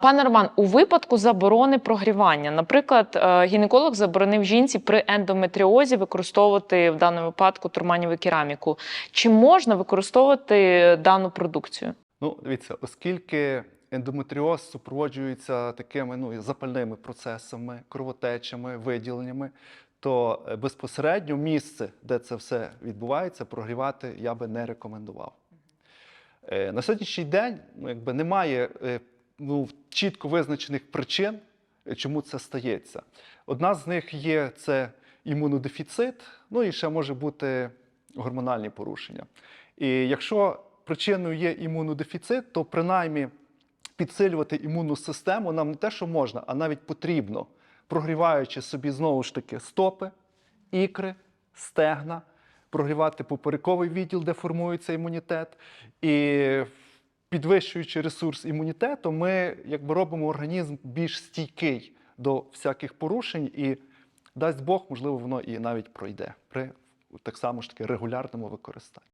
Пане Роман, у випадку заборони прогрівання, наприклад, е, гінеколог заборонив жінці при ендометріозі використовувати в даному випадку турманіву кераміку. Чи можна використовувати дану продукцію? Ну, дивіться, оскільки ендометріоз супроводжується такими ну, запальними процесами, кровотечами, виділеннями, то е, безпосередньо місце, де це все відбувається, прогрівати я би не рекомендував. Е, На сьогоднішній день ну, якби немає ну, чітко визначених причин, е, чому це стається. Одна з них є це імунодефіцит, ну і ще може бути гормональні порушення. І якщо причиною є імунодефіцит, то принаймні підсилювати імунну систему нам не те, що можна, а навіть потрібно, прогріваючи собі знову ж таки стопи, ікри, стегна, прогрівати поперековий відділ, де формується імунітет. І підвищуючи ресурс імунітету, ми якби робимо організм більш стійкий до всяких порушень, і дасть Бог, можливо, воно і навіть пройде при так само ж таки регулярному використанні.